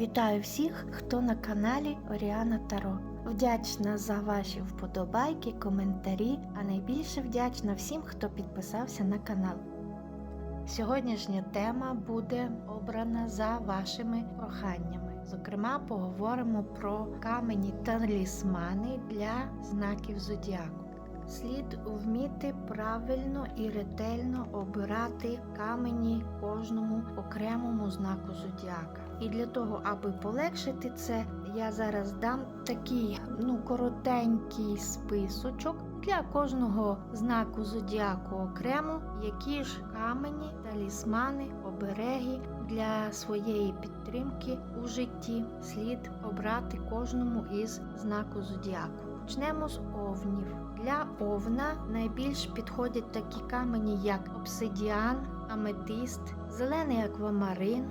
Вітаю всіх, хто на каналі Оріана Таро. Вдячна за ваші вподобайки, коментарі, а найбільше вдячна всім, хто підписався на канал. Сьогоднішня тема буде обрана за вашими проханнями. Зокрема, поговоримо про камені та талісмани для знаків зодіаку. Слід вміти правильно і ретельно обирати камені кожному окремому знаку зодіака. І для того, аби полегшити це, я зараз дам такий ну коротенький списочок для кожного знаку зодіаку окремо, які ж камені, талісмани, обереги для своєї підтримки у житті слід обрати кожному із знаку зодіаку. Почнемо з овнів. Для овна найбільш підходять такі камені, як обсидіан, аметист, зелений аквамарин,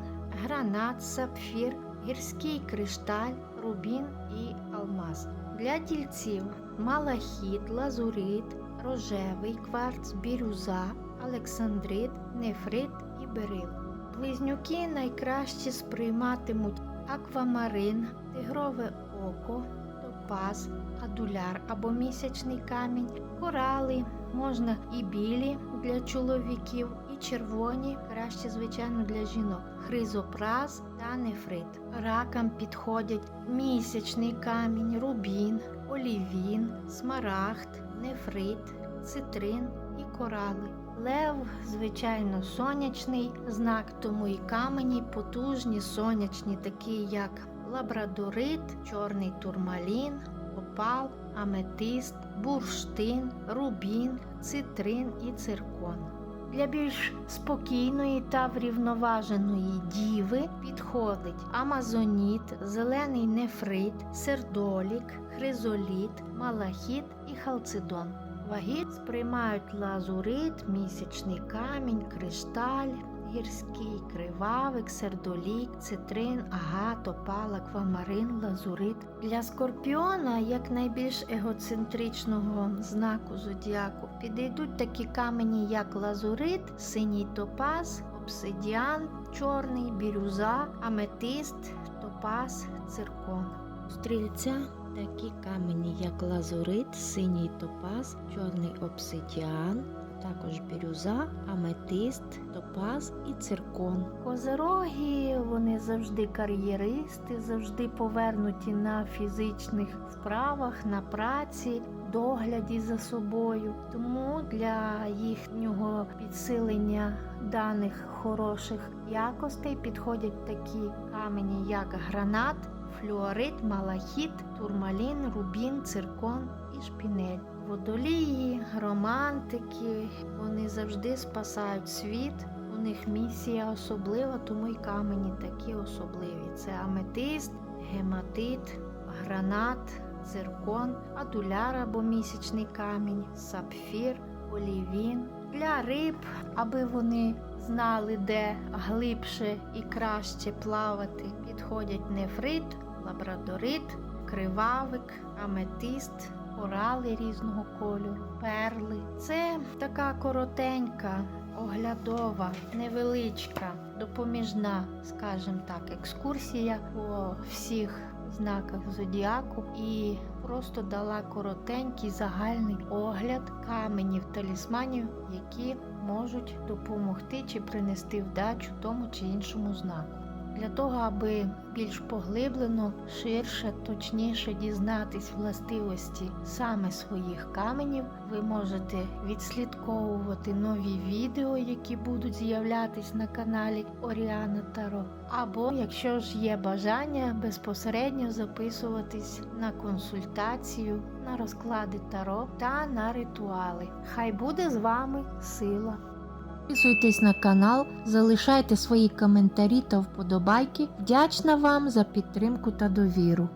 гранат, сапфір, гірський кришталь, рубін і алмаз. Для тільців малахіт, лазурит, рожевий кварц, бірюза, олександрит, нефрит і берил. Близнюки найкраще сприйматимуть аквамарин, тигрове око, топаз, адуляр або місячний камінь, корали, можна і білі для чоловіків, і червоні, краще, звичайно, для жінок, хризопраз та нефрит. Ракам підходять місячний камінь, рубін, олівін, смарагд, нефрит, цитрин і корали. Лев, звичайно, сонячний знак, тому і камені потужні, сонячні, такі як лабрадорит, чорний турмалін, опал, аметист, бурштин, рубін, цитрин і циркон. Для більш спокійної та врівноваженої діви підходить амазоніт, зелений нефрит, сердолік, хризоліт, малахіт і халцидон. Ваги сприймають лазурит, місячний камінь, кришталь, гірський кривавик, сердолік, цитрин, агат, опал, аквамарин, лазурит. Для скорпіона, як найбільш егоцентричного знаку зодіаку, підійдуть такі камені, як лазурит, синій топаз, обсидіан, чорний, бірюза, аметист, топаз, циркон. Стрільця такі камені, як лазурит, синій топаз, чорний обсидіан, також бірюза, аметист, топаз і циркон. Козероги вони завжди кар'єристи, завжди повернуті на фізичних справах, на праці, догляді за собою. Тому для їхнього підсилення даних хороших якостей підходять такі камені, як гранат, флюорит, малахіт, турмалін, рубін, циркон і шпінель. Водолії, романтики, вони завжди спасають світ. У них місія особлива, тому й камені такі особливі. Це аметист, гематит, гранат, циркон, адуляр або місячний камінь, сапфір, олівін. Для риб, аби вони знали, де глибше і краще плавати, підходять нефрит, лабрадорит, кривавик, аметист, корали різного кольору, перли. Це така коротенька, оглядова, невеличка, допоміжна, скажімо так, екскурсія по всіх знаках зодіаку і просто дала коротенький загальний огляд каменів талісманів, які можуть допомогти чи принести вдачу тому чи іншому знаку. Для того, аби більш поглиблено, ширше, точніше дізнатись властивості саме своїх каменів, ви можете відслідковувати нові відео, які будуть з'являтись на каналі Оріана Таро. Або, якщо ж є бажання, безпосередньо записуватись на консультацію, на розклади Таро та на ритуали. Хай буде з вами сила! Підписуйтесь на канал, залишайте свої коментарі та вподобайки. Вдячна вам за підтримку та довіру.